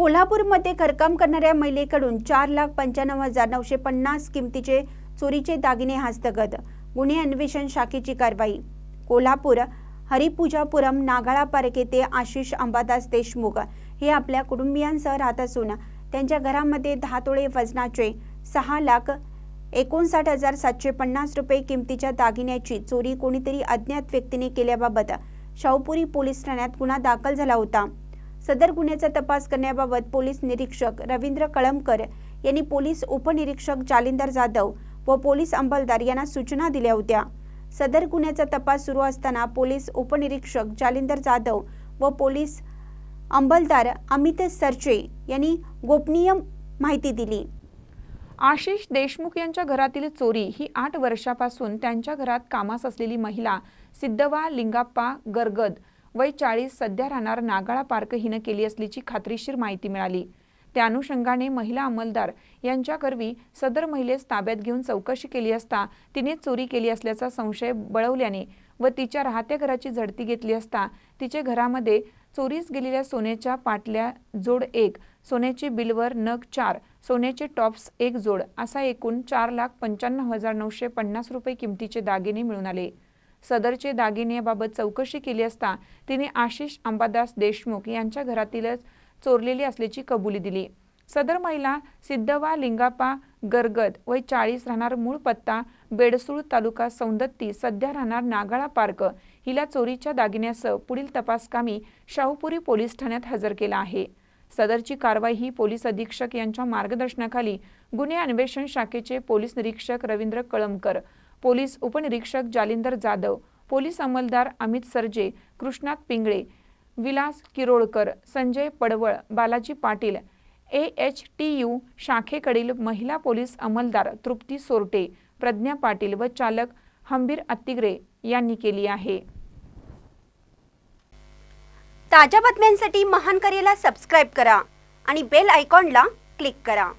कोल्हापूरमध्ये घरकाम करणाऱ्या महिलेकडून चार लाख पंच्याण्णव हजार नऊशे पन्नास किमतीचे चोरीचे दागिने हस्तगत. गुन्हे अन्वेषण शाखेची कारवाई. कोल्हापूर हरिपूजापुरम नागाळा पार्क येथे आशिष अंबादास देशमुख हे आपल्या कुटुंबियांसह राहत असून त्यांच्या घरामध्ये दहा तोळे वजनाचे सहा लाख एकोणसाठ हजार सातशे पन्नास रुपये किमतीच्या दागिन्याची चोरी कोणीतरी अज्ञात व्यक्तीने केल्याबाबत शाहूपुरी पोलीस ठाण्यात गुन्हा दाखल झाला होता. सदर गुन्ह्याचा तपास करण्याबाबत पोलीस निरीक्षक रवींद्र कळमकर यांनी पोलीस उपनिरीक्षक जालिंदर जाधव व पोलीस अंमलदार यांना सूचना दिल्या होत्या. सदर गुन्ह्याचा तपास सुरू असताना पोलीस उपनिरीक्षक जालिंदर जाधव व पोलीस अंमलदार अमित सरचे यांनी गोपनीय माहिती दिली. आशिष देशमुख यांच्या घरातील चोरी ही आठ वर्षापासून त्यांच्या घरात कामास असलेली महिला सिद्धवा लिंगाप्पा गरगद वय चाळीस सध्या राहणार नागाळा पार्क हिनं केली असल्याची खात्रीशीर माहिती मिळाली. त्या अनुषंगाने महिला अंमलदार यांच्याकरवी सदर महिलेस ताब्यात घेऊन चौकशी केली असता तिने चोरी केली असल्याचा संशय बळवल्याने व तिच्या राहत्या घराची झडती घेतली असता तिचे घरामध्ये चोरीस गेलेल्या सोन्याच्या पाटल्या जोड एक सोन्याचे बिलवर नग चार सोन्याचे टॉप्स एक जोड असा एकूण चार लाख पंच्याण्णव हजार नऊशे पन्नास रुपये किमतीचे दागिने मिळून आले. सदरचे दागिन्याबाबत चौकशी केली असता तिने आशिष अंबादास देशमुख यांच्या घरातीलच चोरलेली असल्याची कबुली दिली. सदर महिला सिद्धवा लिंगापा गरगद वय चाळीस राहणार मूळ पत्ता बेडसूळ तालुका सौंदत्ती सध्या राहणार नागाळा पार्क. हिला चोरीच्या दागिन्यासह पुढील तपासकामी शाहूपुरी पोलीस ठाण्यात हजर केला आहे. सदरची कारवाई ही पोलीस अधीक्षक यांच्या मार्गदर्शनाखाली गुन्हे अन्वेषण शाखेचे पोलीस निरीक्षक रवींद्र कळमकर पोलीस उपनिरीक्षक Jalindar Jadhav police अंमलदार Amit Sarje Krishnat Pingale Vilas Kirolkar Sanjay Padwal Balaji Patil A H T U शाखेकडील महिला पोलीस अंमलदार तृप्ती सोरटे प्रज्ञा पाटील व चालक हंबीर अत्तिग्रे यांनी केली आहे. ताज्या बातम्यांसाठी महान करेला सबस्क्राईब करा आणि बेल आयकॉनला क्लिक करा.